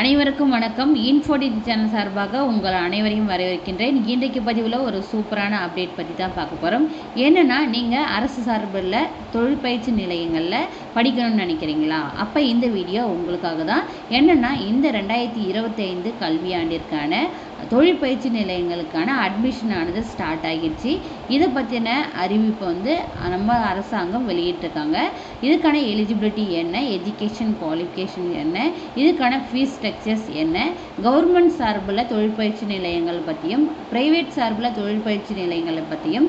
அனைவருக்கும் வணக்கம். இன்ஃபோடி சேனல் சார்பாக உங்கள் அனைவரையும் வரவேற்கின்றேன். இன்றைக்கு பதிவில் ஒரு சூப்பரான அப்டேட் பற்றி தான் பார்க்க போகிறோம் என்னென்னா நீங்கள் அரசு சார்பில் தொழிற்பயிற்சி நிலையங்களில் படிக்கணும்னு நினைக்கிறீங்களா? அப்போ இந்த வீடியோ உங்களுக்காக தான் என்னென்னா இந்த ரெண்டாயிரத்தி இருபத்தைந்து கல்வியாண்டிற்கான தொழிற்பயிற்சி நிலையங்களுக்கான அட்மிஷன் ஆனது ஸ்டார்ட் ஆகிடுச்சு. இதை பற்றின அறிவிப்பை வந்து நம்ம அரசாங்கம் வெளியிட்டிருக்காங்க. இதுக்கான எலிஜிபிலிட்டி என்ன எஜுகேஷன் குவாலிஃபிகேஷன் என்ன இதுக்கான ஃபீஸ் ஸ்ட்ரக்சர்ஸ் என்ன கவர்மெண்ட் சார்பில் தொழிற்பயிற்சி நிலையங்கள் பற்றியும் ப்ரைவேட் சார்பில் தொழிற்பயிற்சி நிலையங்களை பற்றியும்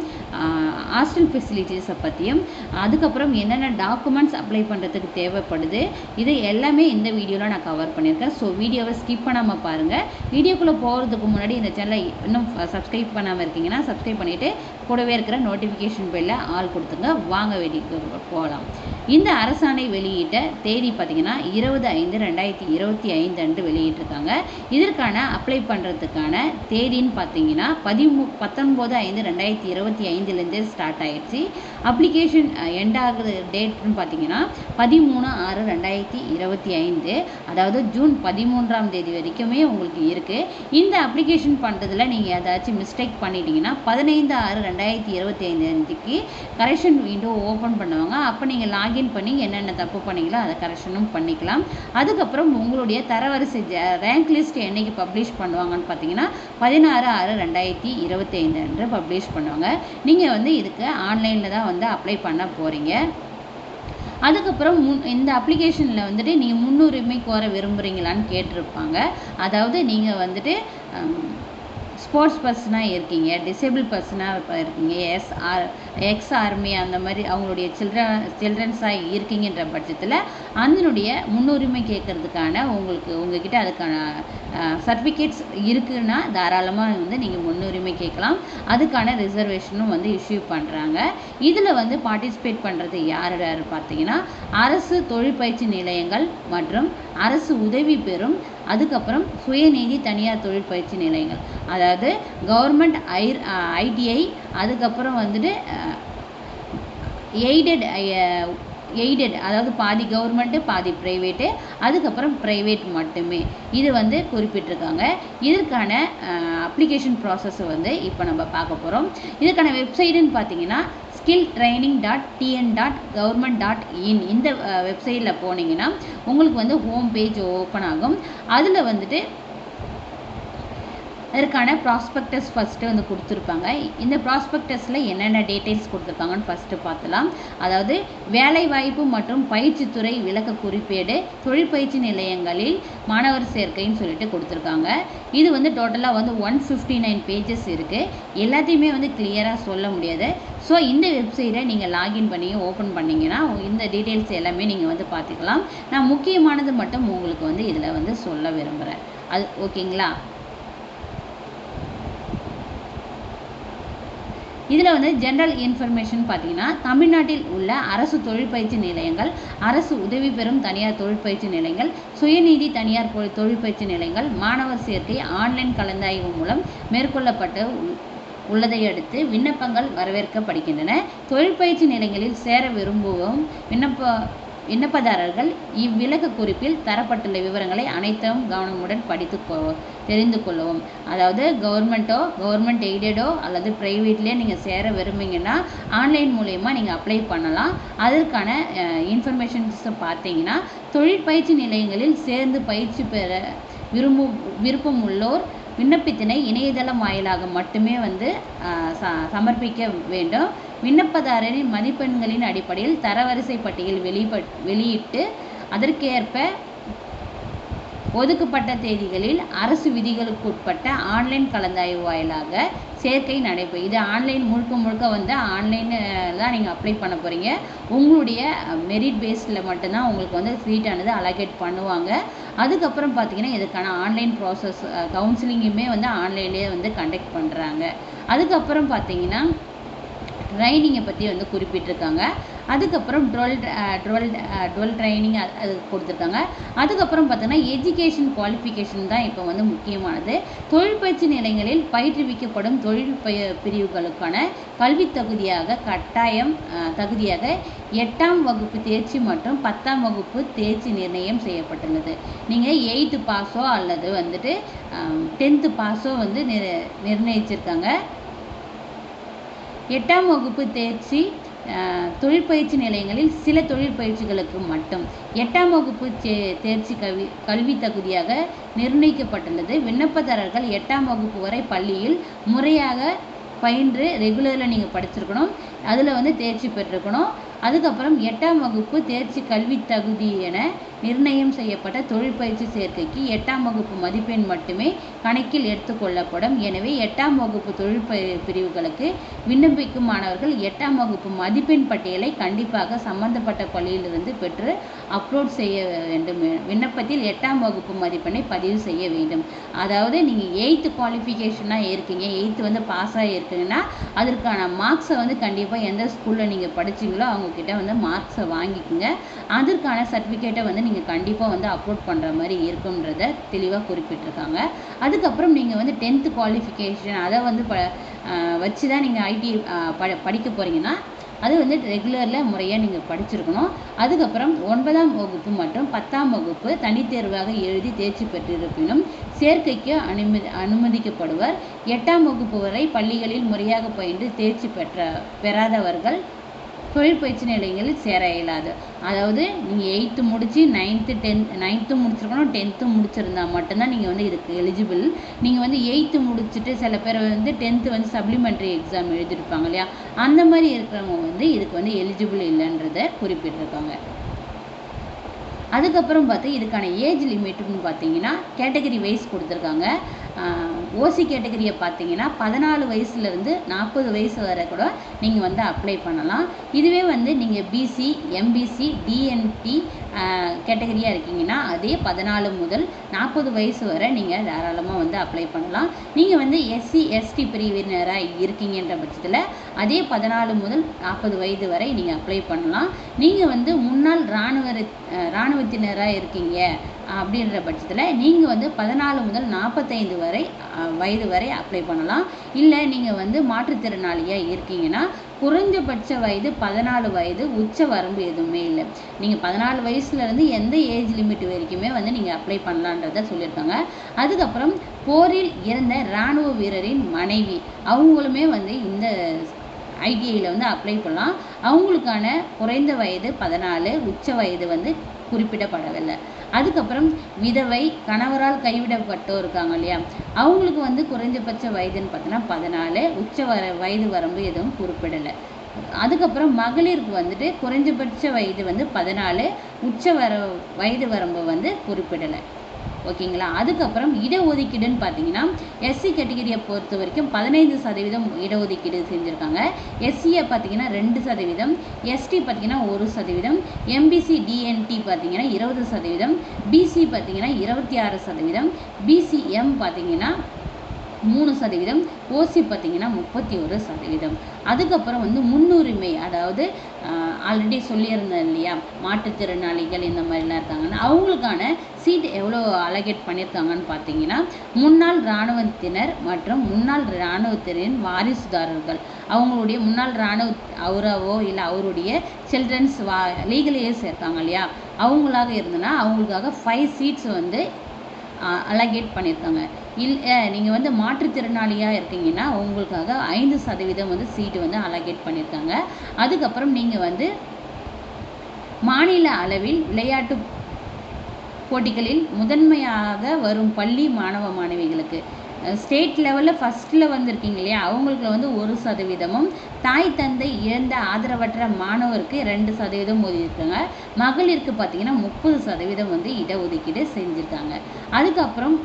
ஹாஸ்டல் ஃபெசிலிட்டிஸை பற்றியும் அதுக்கப்புறம் என்னென்ன டாக்குமெண்ட்ஸ் அப்ளை பண்ணுறதுக்கு தேவைப்படுது இது எல்லாமே இந்த வீடியோவில் நான் கவர் பண்ணியிருக்கேன். ஸோ வீடியோவை ஸ்கிப் பண்ணாமல் பாருங்கள் வீடியோக்குள்ளே போகிறதுக்கு முன்னாடி இந்த சேனலை இன்னும் சப்ஸ்கிரைப் பண்ணாமல் இருக்கீங்கன்னா சப்ஸ்கிரைப் பண்ணிவிட்டு கூடவே இருக்கிற நோட்டிஃபிகேஷன் பெல்லில் ஆள் கொடுத்துங்க வாங்க வீடியோக்கு போகலாம். இந்த அரசாணை வெளியிட்ட தேதி பார்த்தீங்கன்னா இருபது ஐந்து ரெண்டாயிரத்தி இருபத்தி ஐந்து அன்று வெளியிட்டிருக்காங்க. இதற்கான அப்ளை பண்ணுறதுக்கான தேதின்னு பார்த்தீங்கன்னா பதிமூ பத்தொன்பது ஐந்து ரெண்டாயிரத்தி இருபத்தி ஐந்துலேருந்தே ஸ்டார்ட் ஆயிடுச்சு. அப்ளிகேஷன் எண்ட் ஆகுது டேட்னு பார்த்தீங்கன்னா பதிமூணு ஆறு ரெண்டாயிரத்தி இருபத்தி ஐந்து. அதாவது ஜூன் பதிமூன்றாம் தேதி வரைக்குமே உங்களுக்கு இருக்குது இந்த அப்ளிகேஷன் பண்ணுறதுல நீங்கள் ஏதாச்சும் மிஸ்டேக் பண்ணிட்டீங்கன்னா பதினைந்து ஆறு ரெண்டாயிரத்தி இருபத்தி ஐந்து கரெக்ஷன் விண்டோ ஓப்பன் பண்ணுவாங்க. அப்போ நீங்கள் லாகின் பண்ணி என்னென்ன தப்பு பண்ணீங்களோ அதை கரெக்ஷனும் பண்ணிக்கலாம். அதுக்கப்புறம் உங்களுடைய தரவரிசை ரேங்க் லிஸ்ட் என்றைக்கு பப்ளிஷ் பண்ணுவாங்கன்னு பார்த்தீங்கன்னா பதினாறு ஆறு ரெண்டாயிரத்தி இருபத்தைந்து அன்று பப்ளிஷ் பண்ணுவாங்க. நீங்கள் வந்து இதுக்கு ஆன்லைனில் தான் வந்து அப்ளை பண்ண போகிறீங்க அதுக்கப்புறம் முன் இந்த அப்ளிகேஷனில் வந்துட்டு நீங்கள் முன்னுரிமை கோர விரும்புகிறீங்களான்னு கேட்டிருப்பாங்க. அதாவது நீங்கள் வந்துட்டு ஸ்போர்ட்ஸ் பர்சனாக இருக்கீங்க டிசேபிள் பர்சனாக இருக்கீங்க எஸ் ஆர் எக்ஸ் ஆர்மி அந்த மாதிரி அவங்களுடைய சில்ட்ரன் சில்ட்ரன்ஸாக இருக்கீங்கன்ற பட்சத்தில் அதனுடைய முன்னுரிமை கேட்கறதுக்கான உங்களுக்கு உங்ககிட்ட அதுக்கான சர்டிஃபிகேட்ஸ் இருக்குன்னா தாராளமாக வந்து நீங்கள் முன்னுரிமை கேட்கலாம். அதுக்கான ரிசர்வேஷனும் வந்து இஷ்யூ பண்ணுறாங்க இதில் வந்து பார்ட்டிசிபேட் பண்ணுறது யார் யார் பார்த்தீங்கன்னா அரசு தொழிற்பயிற்சி நிலையங்கள் மற்றும் அரசு உதவி பெறும் அதுக்கப்புறம் சுயநிதி தனியார் தொழிற்பயிற்சி நிலையங்கள். அதாவது கவர்மெண்ட் ஐ ஐடிஐ அதுக்கப்புறம் வந்துட்டு எய்டட் எய்டட் uh, அதாவது பாதி கவர்மெண்ட்டு பாதி ப்ரைவேட்டு அதுக்கப்புறம் ப்ரைவேட் மட்டுமே. இது வந்து குறிப்பிட்டிருக்காங்க. இதற்கான uh, அப்ளிகேஷன் ப்ராசஸ் வந்து இப்போ நம்ம பார்க்க போகிறோம் இதுக்கான வெப்சைட்டுன்னு பார்த்தீங்கன்னா skill training dot TN dot government dot in இந்த uh, வெப்சைட்டில் போனீங்கன்னா உங்களுக்கு வந்து ஹோம் பேஜ் ஓப்பன் ஆகும். அதில் வந்துட்டு அதற்கான ப்ராஸ்பெக்டஸ் ஃபஸ்ட்டு வந்து கொடுத்துருப்பாங்க. இந்த ப்ராஸ்பெக்டஸில் என்னென்ன டீட்டெயில்ஸ் கொடுத்துருக்காங்கன்னு ஃபஸ்ட்டு பார்த்துலாம். அதாவது வேலைவாய்ப்பு மற்றும் பயிற்சித்துறை விளக்க குறிப்பேடு தொழிற்பயிற்சி நிலையங்களில் மாணவர் சேர்க்கைன்னு சொல்லிட்டு கொடுத்துருக்காங்க. இது வந்து டோட்டலாக வந்து ஒன் ஃபிஃப்டி நைன் பேஜஸ் இருக்குது எல்லாத்தையுமே வந்து கிளியராக சொல்ல முடியாது. ஸோ இந்த வெப்சைட்டை நீங்கள் லாகின் பண்ணி ஓப்பன் பண்ணிங்கன்னா இந்த டீட்டெயில்ஸ் எல்லாமே நீங்கள் வந்து பார்த்துக்கலாம். நான் முக்கியமானது மட்டும் உங்களுக்கு வந்து இதில் வந்து சொல்ல விரும்புகிறேன் அது ஓகேங்களா இதில் வந்து ஜென்ரல் இன்ஃபர்மேஷன் பார்த்தீங்கன்னா தமிழ்நாட்டில் உள்ள அரசு தொழிற்பயிற்சி நிலையங்கள் அரசு உதவி பெறும் தனியார் தொழிற்பயிற்சி நிலையங்கள் சுயநீதி தனியார் தொழிற்பயிற்சி நிலையங்கள் மாணவர் சேர்க்கை ஆன்லைன் கலந்தாய்வு மூலம் மேற்கொள்ளப்பட்டு உள்ளதை அடுத்து விண்ணப்பங்கள் வரவேற்கப்படுகின்றன. தொழிற்பயிற்சி நிலையங்களில் சேர விரும்புவோம். விண்ணப்ப விண்ணப்பதாரர்கள் இவ்விலக்கு குறிப்பில் தரப்பட்டுள்ள விவரங்களை அனைத்தும் கவனமுடன் படித்து தெரிந்து கொள்ளவும். அதாவது கவர்மெண்ட்டோ கவர்மெண்ட் எய்டடோ அல்லது ப்ரைவேட்லேயே நீங்கள் சேர விரும்புங்கன்னா ஆன்லைன் மூலயமா நீங்கள் அப்ளை பண்ணலாம். அதற்கான இன்ஃபர்மேஷன்ஸை பார்த்தீங்கன்னா தொழிற்பயிற்சி நிலையங்களில் சேர்ந்து பயிற்சி பெற விரும்பும் விருப்பம் உள்ளோர் விண்ணப்பத்தினை இணையதளம் வாயிலாக மட்டுமே வந்து சமர்ப்பிக்க வேண்டும். விண்ணப்பதாரரின் மதிப்பெண்களின் அடிப்படையில் தரவரிசை பட்டியல் வெளிப்பட் வெளியிட்டு அதற்கேற்ப ஒதுக்கப்பட்ட தேதிகளில் அரசு விதிகளுக்கு உட்பட்ட ஆன்லைன் கலந்தாய்வு வாயிலாக சேர்க்கை நடைபெறும் இது ஆன்லைன் முழுக்க முழுக்க வந்து ஆன்லைனில் தான் நீங்கள் அப்ளை பண்ண போகிறீங்க உங்களுடைய மெரிட் பேஸில் மட்டும்தான் உங்களுக்கு வந்து சீட்டானது அலோகேட் பண்ணுவாங்க. அதுக்கப்புறம் பார்த்தீங்கன்னா இதுக்கான ஆன்லைன் ப்ராசஸ் கவுன்சிலிங்குமே வந்து ஆன்லைன்லேயே வந்து கண்டக்ட் பண்ணுறாங்க அதுக்கப்புறம் பார்த்தீங்கன்னா ட்ரைனிங்கை பற்றி வந்து குறிப்பிட்டிருக்காங்க. அதுக்கப்புறம் டுவெல் டுவெல் டுவெல் ட்ரைனிங் அது கொடுத்துருக்காங்க. அதுக்கப்புறம் பார்த்தோன்னா எஜுகேஷன் குவாலிஃபிகேஷன் தான் இப்போ வந்து முக்கியமானது. தொழிற்பயிற்சி நிலையங்களில் பயிற்றுவிக்கப்படும் தொழில் பய பிரிவுகளுக்கான கல்வி தகுதியாக கட்டாயம் தகுதியாக எட்டாம் வகுப்பு தேர்ச்சி மற்றும் பத்தாம் வகுப்பு தேர்ச்சி நிர்ணயம் செய்யப்பட்டுள்ளது. நீங்கள் எயித்து பாஸோ அல்லது வந்துட்டு டென்த்து பாஸோ வந்து நிர் நிர்ணயிச்சிருக்காங்க. எட்டாம் வகுப்பு தேர்ச்சி தொழிற்பயிற்சி நிலையங்களில் சில தொழிற்பயிற்சிகளுக்கு மட்டும். எட்டாம் வகுப்பு தே- தேர்ச்சி கல்வி கல்வி தகுதியாக நிர்ணயிக்கப்பட்டுள்ளது. விண்ணப்பதாரர்கள் எட்டாம் வகுப்பு வரை பள்ளியில் முறையாக பயின்று ரெகுலரில் நீங்கள் படிச்சிருக்கணும். அதில் வந்து தேர்ச்சி பெற்றிருக்கணும். அதுக்கப்புறம் எட்டாம் வகுப்பு தேர்ச்சி கல்வி தகுதி என நிர்ணயம் செய்யப்பட்ட தொழிற்பயிற்சி சேர்க்கைக்கு எட்டாம் வகுப்பு மதிப்பெண் மட்டுமே கணக்கில் எடுத்துக்கொள்ளப்படும் எனவே எட்டாம் வகுப்பு தொழில் பிரிவுகளுக்கு விண்ணப்பிக்கும் மாணவர்கள் எட்டாம் வகுப்பு மதிப்பெண் பட்டியலை கண்டிப்பாக சம்பந்தப்பட்ட பள்ளியிலிருந்து பெற்று அப்லோட் செய்ய வேண்டும். விண்ணப்பத்தில் எட்டாம் வகுப்பு மதிப்பெண்ணை பதிவு செய்ய வேண்டும். அதாவது நீங்கள் எயித்து குவாலிஃபிகேஷனாக இருக்கீங்க எயித்து வந்து பாஸ் ஆகிருக்கீங்கன்னா அதற்கான மார்க்ஸை வந்து கண்டிப்பாக எந்த ஸ்கூலில் நீங்கள் படிச்சீங்களோ அவங்கக்கிட்ட வந்து மார்க்ஸை வாங்கிக்கோங்க. அதற்கான சர்டிஃபிகேட்டை வந்து நீங்கள் கண்டிப்பாக வந்து அப்லோட் பண்ணுற மாதிரி இருக்குன்றத தெளிவாக குறிப்பிட்டிருக்காங்க. அதுக்கப்புறம் நீங்கள் வந்து டென்த்து குவாலிஃபிகேஷன் அதை வந்து ப வச்சு தான் நீங்கள் ஐடி ப படிக்க போகிறீங்கன்னா அது வந்து ரெகுலரில் முறையாக நீங்கள் படிச்சிருக்கணும். அதுக்கப்புறம் ஒன்பதாம் வகுப்பு மற்றும் பத்தாம் வகுப்பு தனித்தேர்வாக எழுதி தேர்ச்சி பெற்றிருப்பினும் சேர்க்கைக்கு அனுமதி அனுமதிக்கப்படுவர். எட்டாம் வகுப்பு வரை பள்ளிகளில் முறையாக பயின்று தேர்ச்சி பெற்ற பெறாதவர்கள் தொழிற்பயிற்சி நிலையங்களில் சேர இயலாது. அதாவது நீங்கள் எயித்து முடித்து நைன்த்து டென்த் நைன்த்து முடிச்சிருக்கணும் டென்த்து முடிச்சிருந்தா மட்டும்தான் நீங்கள் வந்து இதுக்கு எலிஜிபிள் நீங்கள் வந்து எயித்து முடிச்சுட்டு சில பேர் வந்து டென்த்து வந்து சப்ளிமெண்ட்ரி எக்ஸாம் எழுதியிருப்பாங்க இல்லையா? அந்த மாதிரி இருக்கிறவங்க வந்து இதுக்கு வந்து எலிஜிபிள் இல்லைன்றதை குறிப்பிட்டிருக்காங்க. அதுக்கப்புறம் பார்த்து இதுக்கான ஏஜ் லிமிட்டுன்னு பார்த்தீங்கன்னா கேட்டகரி வைஸ் கொடுத்துருக்காங்க. ஓசி கேட்டகரியை பார்த்தீங்கன்னா பதினாலு வயசுலேருந்து நாற்பது வயசு வரை கூட நீங்கள் வந்து அப்ளை பண்ணலாம். இதுவே வந்து நீங்கள் பிசி எம்பிசி டிஎன்டி கேட்டகரியாக இருக்கீங்கன்னா அதே பதினாலு முதல் நாற்பது வயசு வரை நீங்கள் தாராளமாக வந்து அப்ளை பண்ணலாம். நீங்கள் வந்து எஸ்சி எஸ்டி பிரிவினராக இருக்கீங்கன்ற பட்சத்தில் அதே பதினாலு முதல் நாற்பது வயது வரை நீங்கள் அப்ளை பண்ணலாம். நீங்கள் வந்து முன்னாள் இராணுவ இராணுவத்தினராக இருக்கீங்க அப்படின்ற பட்சத்தில் நீங்கள் வந்து பதினாலு முதல் நாற்பத்தைந்து வரை வயது வரை அப்ளை பண்ணலாம். இல்லை நீங்கள் வந்து மாற்றுத்திறனாளியாக இருக்கீங்கன்னா குறைஞ்சபட்ச வயது பதினாலு வயது உச்ச வரம்பு எதுவுமே இல்லை. நீங்கள் பதினாலு வயசுலேருந்து எந்த ஏஜ் லிமிட் வரைக்குமே வந்து நீங்கள் அப்ளை பண்ணலான்றத சொல்லியிருக்காங்க. அதுக்கப்புறம் போரில் இறந்த இராணுவ வீரரின் மனைவி அவங்களுமே வந்து இந்த ஐடிஐயில் வந்து அப்ளை பண்ணலாம். அவங்களுக்கான குறைந்த வயது பதினாலு உச்ச வயது வந்து குறிப்பிடப்படவில்லை. அதுக்கப்புறம் விதவை கணவரால் கைவிடப்பட்டோர் இருக்காங்க இல்லையா? அவங்களுக்கு வந்து குறைஞ்சபட்ச வயதுன்னு பார்த்தோன்னா பதினாலு உச்ச வர வயது வரம்பு எதுவும் குறிப்பிடலை. அதுக்கப்புறம் மகளிருக்கு வந்துட்டு குறைஞ்சபட்ச வயது வந்து பதினாலு உச்ச வர வயது வரம்பு வந்து குறிப்பிடலை. ஓகேங்களா? அதுக்கப்புறம் இடஒதுக்கீடுன்னு பார்த்தீங்கன்னா எஸ்சி கேட்டகரியை பொறுத்த வரைக்கும் பதினைந்து சதவீதம் இடஒதுக்கீடு செஞ்சுருக்காங்க. எஸ்சியை பார்த்தீங்கன்னா ரெண்டு சதவீதம் எஸ்டி பார்த்தீங்கன்னா ஒரு சதவீதம் எம்பிசி டிஎன்டி பார்த்தீங்கன்னா இருபது சதவீதம் பிசி பார்த்தீங்கன்னா இருபத்தி ஆறு சதவீதம் பிசிஎம் பார்த்தீங்கன்னா மூணு சதவீதம் ஓசி பார்த்தீங்கன்னா முப்பத்தி ஒரு சதவீதம். அதுக்கப்புறம் வந்து முன்னுரிமை அதாவது ஆல்ரெடி சொல்லியிருந்தேன் இல்லையா மாற்றுத்திறனாளிகள் இந்த மாதிரிலாம் இருக்காங்கன்னா அவங்களுக்கான சீட் எவ்வளோ அலகேட் பண்ணியிருக்காங்கன்னு பார்த்தீங்கன்னா முன்னாள் இராணுவத்தினர் மற்றும் முன்னாள் இராணுவத்தினரின் வாரிசுதாரர்கள். அவங்களுடைய முன்னாள் இராணுவ அவராவோ இல்லை அவருடைய சில்ட்ரன்ஸ் வா லீகல் ஏஜ் இருக்காங்க இல்லையா அவங்களாக இருந்ததுன்னா அவங்களுக்காக ஃபைவ் சீட்ஸ் வந்து அலகேட் பண்ணியிருக்காங்க. இல் நீங்கள் வந்து மாற்றுத்திறனாளியாக இருக்கீங்கன்னா உங்களுக்காக ஐந்து சதவீதம் வந்து சீட்டு வந்து அலகேட் பண்ணியிருக்காங்க அதுக்கப்புறம் நீங்கள் வந்து மாநில அளவில் விளையாட்டு போட்டிகளில் முதன்மையாக வரும் பள்ளி மாணவ மாணவிகளுக்கு ஸ்டேட் லெவலில் ஃபஸ்ட்டில் வந்திருக்கீங்க இல்லையா? அவங்களுக்கு வந்து ஒரு சதவீதமும் தாய் தந்தை இழந்த ஆதரவற்ற மாணவருக்கு ரெண்டு சதவீதம் ஒதுக்கியிருக்காங்க. மகளிருக்கு பார்த்தீங்கன்னா முப்பது சதவீதம் வந்து இடஒதுக்கீடு செஞ்சுருக்காங்க. அதுக்கப்புறம்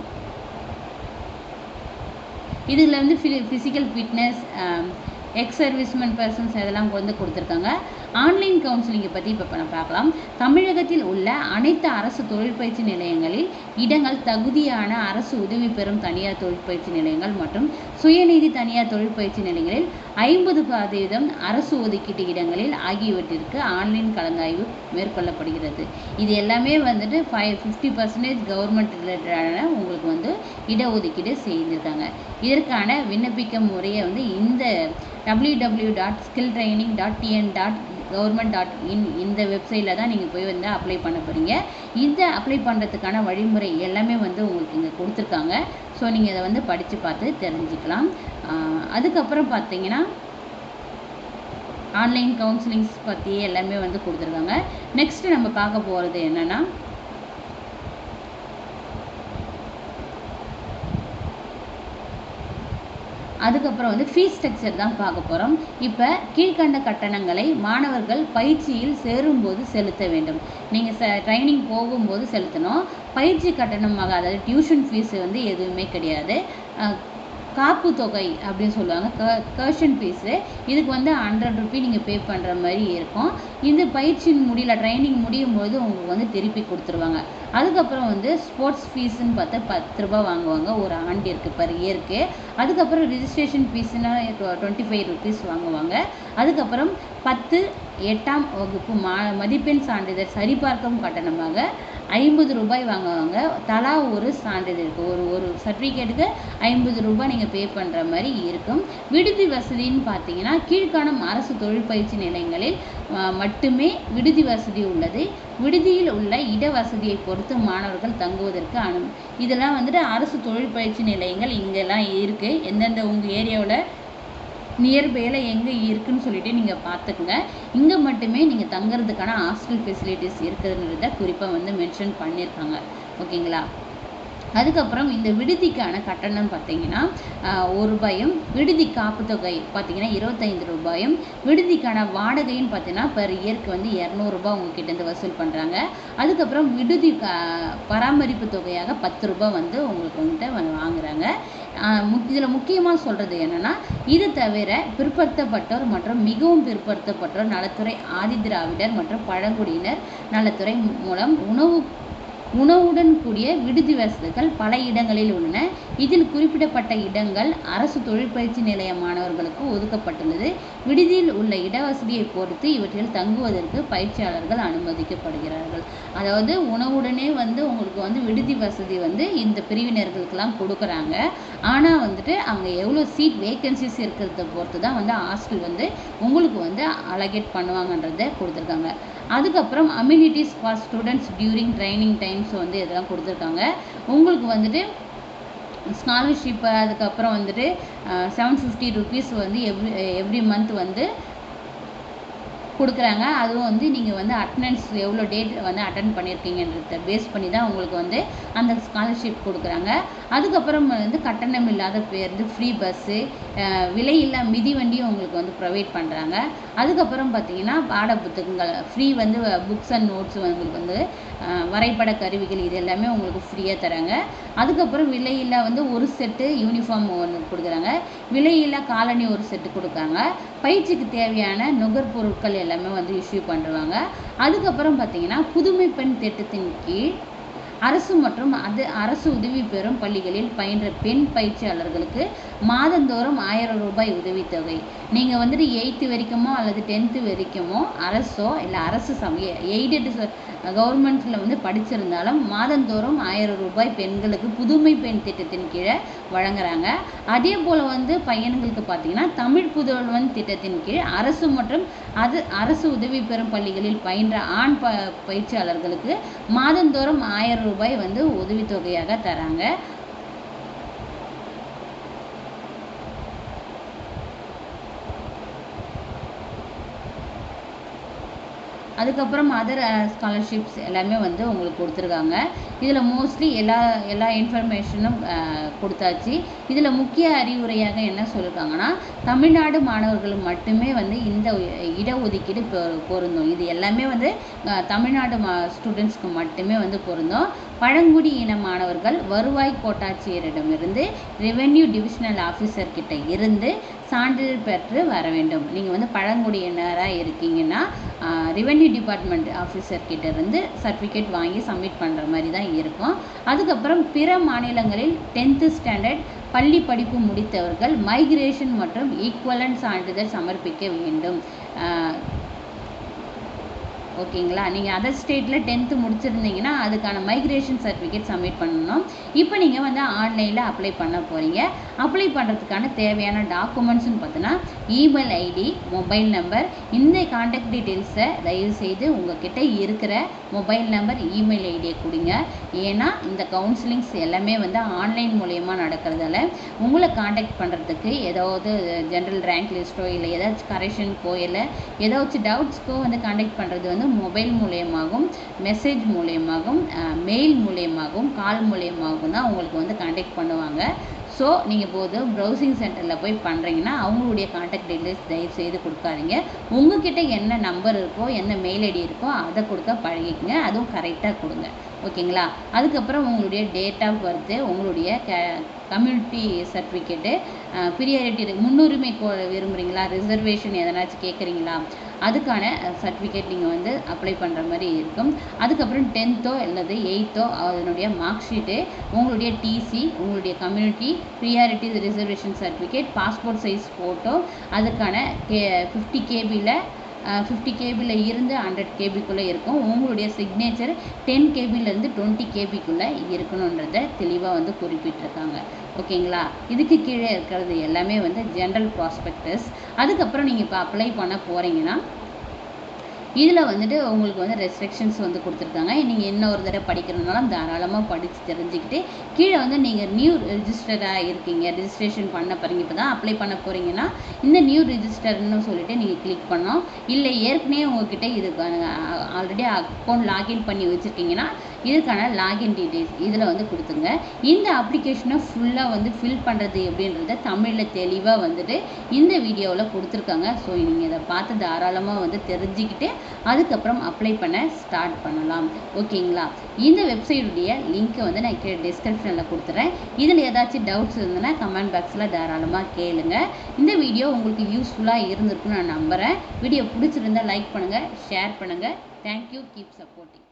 இதில் வந்து physical fitness ex servicemen persons இதெல்லாம் வந்து கொடுத்துருக்காங்க. ஆன்லைன் கவுன்சிலிங்கை பற்றி இப்போ நம்ம பார்க்கலாம். தமிழகத்தில் உள்ள அனைத்து அரசு தொழிற்பயிற்சி நிலையங்களில் இடங்கள் தகுதியான அரசு உதவி பெறும் தனியார் தொழிற்பயிற்சி நிலையங்கள் மற்றும் சுயநிதி தனியார் தொழிற்பயிற்சி நிலையங்களில் ஐம்பது சதவீதம் அரசு ஒதுக்கீட்டு இடங்களில் ஆகியவற்றிற்கு ஆன்லைன் கலந்தாய்வு மேற்கொள்ளப்படுகிறது. இது எல்லாமே வந்துட்டு ஃபைவ் ஃபிஃப்டி பர்சன்டேஜ் கவர்மெண்ட் ரிலேட்டடான உங்களுக்கு வந்து இடஒதுக்கீடு செய்திருக்காங்க. இதற்கான விண்ணப்பிக்க முறையை வந்து இந்த W W dot skill training dot TN dot government dot in இந்த வெப்சைட்டில் தான் நீங்கள் போய் வந்து அப்ளை பண்ண போகிறீங்க இந்த அப்ளை பண்ணுறதுக்கான வழிமுறை எல்லாமே வந்து உங்களுக்கு இங்கே கொடுத்துருக்காங்க. ஸோ நீங்கள் இதை வந்து படித்து பார்த்து தெரிஞ்சுக்கலாம். அதுக்கப்புறம் பார்த்தீங்கன்னா ஆன்லைன் கவுன்சிலிங்ஸ் பற்றி எல்லாமே வந்து கொடுத்துருக்காங்க. நெக்ஸ்ட்டு நம்ம பார்க்க போகிறது என்னென்னா அதுக்கப்புறம் வந்து ஃபீஸ் ஸ்ட்ரக்சர் தான் பார்க்க போகிறோம் இப்போ கீழ்கண்ட கட்டணங்களை மாணவர்கள் பயிற்சியில் சேரும்போது செலுத்த வேண்டும். நீங்கள் ச ட்ரைனிங் போகும்போது செலுத்தணும். பயிற்சி கட்டணமாக அதாவது டியூஷன் ஃபீஸ் வந்து எதுவுமே கிடையாது. காப்பு தொகை அப்படின்னு சொல்லுவாங்க. க கர்ஷன் ஃபீஸு இதுக்கு வந்து ஹண்ட்ரட் ருபி நீங்கள் பே பண்ணுற மாதிரி இருக்கும். இந்த பயிற்சியின் முடியல ட்ரைனிங் முடியும் போது உங்களுக்கு வந்து திருப்பி கொடுத்துருவாங்க. அதுக்கப்புறம் வந்து ஸ்போர்ட்ஸ் ஃபீஸுன்னு பார்த்தா பத்து ரூபாய் வாங்குவாங்க. ஒரு ஆண்டிற்கு பர் இயருக்கு அதுக்கப்புறம் ரிஜிஸ்ட்ரேஷன் ஃபீஸ்னா டுவெண்ட்டி ஃபைவ் ருபீஸ் வாங்குவாங்க. அதுக்கப்புறம் பத்து எட்டாம் வகுப்பு மா மதிப்பெண் சான்றிதழ் சரிபார்க்கும் கட்டணமாக ஐம்பது ரூபாய் வாங்குவாங்க. தலா ஒரு சான்றிதழுக்கு ஒரு ஒரு சர்டிஃபிகேட்டுக்கு ஐம்பது ரூபாய் நீங்கள் பே பண்ணுற மாதிரி இருக்கும். விடுதி வசதின்னு பார்த்தீங்கன்னா கீழ்காணும் அரசு தொழிற்பயிற்சி நிலையங்களில் மட்டுமே விடுதி வசதி உள்ளது. விடுதியில் உள்ள இட வசதியை பொறுத்து மாணவர்கள் தங்குவதற்கு அனு இதெல்லாம் வந்துட்டு அரசு தொழிற்பயிற்சி நிலையங்கள் இங்கெல்லாம் இருக்குது எந்தெந்த உங்கள் ஏரியாவில் நியர்பையில் எங்கே இருக்குன்னு சொல்லிட்டு நீங்கள் பார்த்துக்குங்க. இங்கே மட்டுமே நீங்கள் தங்குறதுக்கான ஹாஸ்டல் ஃபெசிலிட்டிஸ் இருக்குதுன்றத குறிப்பாக வந்து மென்ஷன் பண்ணியிருக்காங்க. ஓகேங்களா அதுக்கப்புறம் இந்த விடுதிக்கான கட்டணம் பார்த்தீங்கன்னா ஒரு ரூபாயும் விடுதி காப்புத்தொகை பார்த்தீங்கன்னா இருபத்தைந்து ரூபாயும் விடுதிக்கான வாடகைன்னு பார்த்தீங்கன்னா பெர் இயருக்கு வந்து இரநூறுபா உங்ககிட்டேருந்து வசூல் பண்ணுறாங்க அதுக்கப்புறம் விடுதி பராமரிப்பு தொகையாக பத்து ரூபாய் வந்து உங்களுக்கு வந்துட்டு வாங்குறாங்க. இதில் முக்கியமாக சொல்கிறது என்னென்னா இது தவிர பிற்படுத்தப்பட்டோர் மற்றும் மிகவும் பிற்படுத்தப்பட்டோர் நலத்துறை ஆதிதிராவிடர் மற்றும் பழங்குடியினர் நலத்துறை மூலம் உணவு உணவுடன் கூடிய விடுதி வசதிகள் பல இடங்களில் உள்ளன. இதில் குறிப்பிடப்பட்ட இடங்கள் அரசு தொழிற்பயிற்சி நிலைய மாணவர்களுக்கு ஒதுக்கப்பட்டுள்ளது. விடுதியில் உள்ள இடவசதியை பொறுத்து இவற்றில் தங்குவதற்கு பயிற்சியாளர்கள் அனுமதிக்கப்படுகிறார்கள். அதாவது உணவுடனே வந்து உங்களுக்கு வந்து விடுதி வசதி வந்து இந்த பிரிவினர்களுக்கெல்லாம் கொடுக்குறாங்க. ஆனால் வந்துட்டு அங்கே எவ்வளோ சீட் வேக்கன்சிஸ் இருக்கிறத பொறுத்து தான் வந்து ஹாஸ்டல் வந்து உங்களுக்கு வந்து அலகேட் பண்ணுவாங்கன்றதை கொடுத்துருக்காங்க. அதுக்கப்புறம் amenities for students during training times வந்து இதெல்லாம் கொடுத்துருக்காங்க. உங்களுக்கு வந்துட்டு ஸ்காலர்ஷிப்பு அதுக்கப்புறம் வந்துட்டு செவன் ஃபிஃப்டி ருபீஸ் வந்து எவ்ரி எவ்ரி மந்த் வந்து கொடுக்குறாங்க. அதுவும் வந்து நீங்கள் வந்து அட்டண்டன்ஸ் எவ்வளோ டேட் வந்து அட்டன் பண்ணியிருக்கீங்கன்றத பேஸ் பண்ணி தான் உங்களுக்கு வந்து அந்த ஸ்காலர்ஷிப் கொடுக்குறாங்க. அதுக்கப்புறம் வந்து கட்டணம் இல்லாத பேருந்து ஃப்ரீ பஸ்ஸு விலையில்லா மிதிவண்டியும் உங்களுக்கு வந்து ப்ரொவைட் பண்ணுறாங்க அதுக்கப்புறம் பார்த்தீங்கன்னா பாட புத்தகங்கள் ஃப்ரீ வந்து புக்ஸ் அண்ட் நோட்ஸ் உங்களுக்கு வந்து வரைபட கருவிகள் இது எல்லாமே உங்களுக்கு ஃப்ரீயாக தராங்க. அதுக்கப்புறம் விலையில்லா வந்து ஒரு செட்டு யூனிஃபார்ம் ஒன்று கொடுக்குறாங்க. விலையில்லா காலணி ஒரு செட்டு கொடுக்குறாங்க. பயிற்சிக்கு தேவையான நுகர்பொருட்கள் எல்லாமே வந்து இஷ்யூ பண்ணுவாங்க அதுக்கப்புறம் பார்த்தீங்கன்னா புதுமை பெண் திட்டத்தின் கீழ் அரசு மற்றும் அது அரசு உதவி பெறும் பள்ளிகளில் பயின்ற பெண் பயிற்சியாளர்களுக்கு மாதந்தோறும் ஆயிரம் ரூபாய் உதவித்தொகை. நீங்கள் வந்துட்டு எயித்து வரைக்குமோ அல்லது டென்த்து வரைக்குமோ அரசோ இல்லை அரசு சமய எய்டட் கவர்மெண்ட்டில் வந்து படிச்சிருந்தாலும் மாதந்தோறும் ஆயிரம் ரூபாய் பெண்களுக்கு புதுமை பெண் திட்டத்தின் கீழே வழங்குறாங்க. அதே போல் வந்து பையன்களுக்கு பார்த்தீங்கன்னா தமிழ் புதல்வன் திட்டத்தின் கீழ் அரசு மற்றும் அது அரசு உதவி பெறும் பள்ளிகளில் பயின்ற ஆண் ப பயிற்சியாளர்களுக்கு மாதந்தோறும் ஆயிரம் ரூபாய் வந்து உதவித்தொகையாக தராங்க. அதுக்கப்புறம் அதர் ஸ்காலர்ஷிப்ஸ் uh, எல்லாமே வந்து உங்களுக்கு கொடுத்துருக்காங்க. இதில் மோஸ்ட்லி எல்லா எல்லா இன்ஃபர்மேஷனும் uh, கொடுத்தாச்சு. இதில் முக்கிய அறிவுரையாக என்ன சொல்லியிருக்காங்கன்னா தமிழ்நாடு மாணவர்களுக்கு மட்டுமே வந்து இந்த இடஒதுக்கீடு பொருந்தும். இது எல்லாமே வந்து uh, தமிழ்நாடு மா ஸ்டூடெண்ட்ஸ்க்கு மட்டுமே வந்து பொருந்தும். பழங்குடி இனமானவர்கள் வருவாய் கோட்டாட்சியரிடமிருந்து ரெவென்யூ டிவிஷனல் ஆஃபீஸர் கிட்ட இருந்து சான்றிதழ் பெற்று வர வேண்டும். நீங்கள் வந்து பழங்குடியினராக இருக்கீங்கன்னா ரெவென்யூ டிபார்ட்மெண்ட் ஆஃபீஸர் கிட்ட இருந்து சர்டிஃபிகேட் வாங்கி சப்மிட் பண்ணுற மாதிரி தான் இருக்கும். அதுக்கப்புறம் பிற மாநிலங்களில் டென்த்து ஸ்டாண்டர்ட் பள்ளி படிப்பு முடித்தவர்கள் மைக்ரேஷன் மற்றும் ஈக்குவலன் சான்றிதழ் சமர்ப்பிக்க வேண்டும். ஓகேங்களா? நீங்கள் அதர் ஸ்டேட்டில் டென்த்து முடிச்சிருந்தீங்கன்னா அதுக்கான மைக்ரேஷன் சர்டிஃபிகேட் சப்மிட் பண்ணணும். இப்போ நீங்கள் வந்து ஆன்லைனில் அப்ளை பண்ண போகிறீங்க அப்ளை பண்ணுறதுக்கான தேவையான டாக்குமெண்ட்ஸ்னு பார்த்தோன்னா இமெயில் ஐடி மொபைல் நம்பர் இந்த காண்டாக்ட் டீட்டெயில்ஸை தயவு செய்து உங்ககிட்ட இருக்கிற மொபைல் நம்பர் இமெயில் ஐடியை கொடுங்க. ஏன்னா இந்த கவுன்சிலிங்ஸ் எல்லாமே வந்து ஆன்லைன் மூலயமா நடக்கிறதால உங்களை காண்டாக்ட் பண்ணுறதுக்கு ஏதாவது ஜென்ரல் ரேங்க் லிஸ்ட்டோ இல்லை ஏதாச்சும் கரெக்ஷனுக்கோ இல்லை ஏதாச்சும் டவுட்ஸ்க்கோ வந்து காண்டாக்ட் பண்ணுறது வந்து மொபைல் மூலியமாகவும் மெசேஜ் மூலியமாகவும் மெயில் மூலியமாகவும் கால் மூலியமாகவும் தான் உங்களுக்கு வந்து கான்டெக்ட் பண்ணுவாங்க. ஸோ நீங்கள் போது ப்ரௌசிங் சென்டரில் போய் பண்ணுறீங்கன்னா அவங்களுடைய காண்டாக்ட் டீட்டெயில்ஸ் தயவு செய்து கொடுக்காதீங்க. உங்ககிட்ட என்ன நம்பர் இருக்கோ என்ன மெயில் ஐடி இருக்கோ அதை கொடுக்க பழகிக்கங்க. அதுவும் கரெக்டாக கொடுங்க. ஓகேங்களா? அதுக்கப்புறம் உங்களுடைய டேட் ஆஃப் பர்த்து உங்களுடைய க கம்யூனிட்டி சர்டிஃபிகேட்டு ப்ரியாரிட்டி முன்னுரிமை கோ விரும்புகிறீங்களா ரிசர்வேஷன் எதனாச்சும் கேட்குறீங்களா அதுக்கான சர்டிஃபிகேட் நீங்கள் வந்து அப்ளை பண்ணுற மாதிரி இருக்கும். அதுக்கப்புறம் டென்த்தோ அல்லது எயித்தோ அதனுடைய மார்க் ஷீட்டு உங்களுடைய டிசி உங்களுடைய community priority reservation certificate passport size photo அதுக்கான கே ஃபிஃப்டி கேபியில் ஃபிஃப்டி கேபியில் இருந்து ஹண்ட்ரட் கேபிக்குள்ளே இருக்கும். உங்களுடைய சிக்னேச்சர் டென் கேபிலேருந்து டுவெண்ட்டி கேபிக்குள்ளே இருக்கணுன்றத தெளிவாக வந்து குறிப்பிட்டிருக்காங்க. ஓகேங்களா? இதுக்கு கீழே இருக்கிறது எல்லாமே வந்து ஜென்ரல் ப்ராஸ்பெக்டஸ் அதுக்கப்புறம் நீங்கள் இப்போ அப்ளை பண்ண போகிறீங்கன்னா இதில் வந்துட்டு உங்களுக்கு வந்து ரெஸ்ட்ரிக்ஷன்ஸ் வந்து கொடுத்துருக்காங்க. நீங்கள் என்ன ஒரு தடவை படிக்கிறதுனாலும் தாராளமாக படித்து தெரிஞ்சுக்கிட்டு கீழே வந்து நீங்கள் நியூ ரிஜிஸ்டராக இருக்கீங்க. ரிஜிஸ்ட்ரேஷன் பண்ண போகிறீங்க இப்போ தான் அப்ளை பண்ண போகிறீங்கன்னா இந்த நியூ ரிஜிஸ்டர்னு சொல்லிட்டு நீங்கள் கிளிக் பண்ணோம் இல்லை ஏற்கனவே உங்ககிட்ட இது ஆல்ரெடி அக்கௌண்ட் லாகின் பண்ணி வச்சுருக்கீங்கன்னா இதுக்கான லாகின் டீட்டெயில்ஸ் இதில் வந்து கொடுத்துங்க இந்த அப்ளிகேஷனை ஃபுல்லாக வந்து ஃபில் பண்ணுறது எப்படின்றத தமிழில் தெளிவாக வந்துட்டு இந்த வீடியோவில் கொடுத்துருக்காங்க. ஸோ நீங்கள் இதை பார்த்து தாராளமாக வந்து தெரிஞ்சுக்கிட்டு அதுக்கப்புறம் அப்ளை பண்ண ஸ்டார்ட் பண்ணலாம். ஓகேங்களா இந்த வெப்சைட்டுடைய லிங்க்கை வந்து நான் கீழே டிஸ்கிரிப்ஷனில் கொடுத்துறேன். இதில் ஏதாச்சும் டவுட்ஸ் இருந்ததுன்னா கமெண்ட் பாக்ஸில் தாராளமாக கேளுங்க. இந்த வீடியோ உங்களுக்கு யூஸ்ஃபுல்லாக இருந்திருக்குன்னு நான் நம்புகிறேன் வீடியோ பிடிச்சிருந்தா லைக் பண்ணுங்கள் ஷேர் பண்ணுங்கள் தேங்க்யூ கீப் சப்போர்ட்டிங்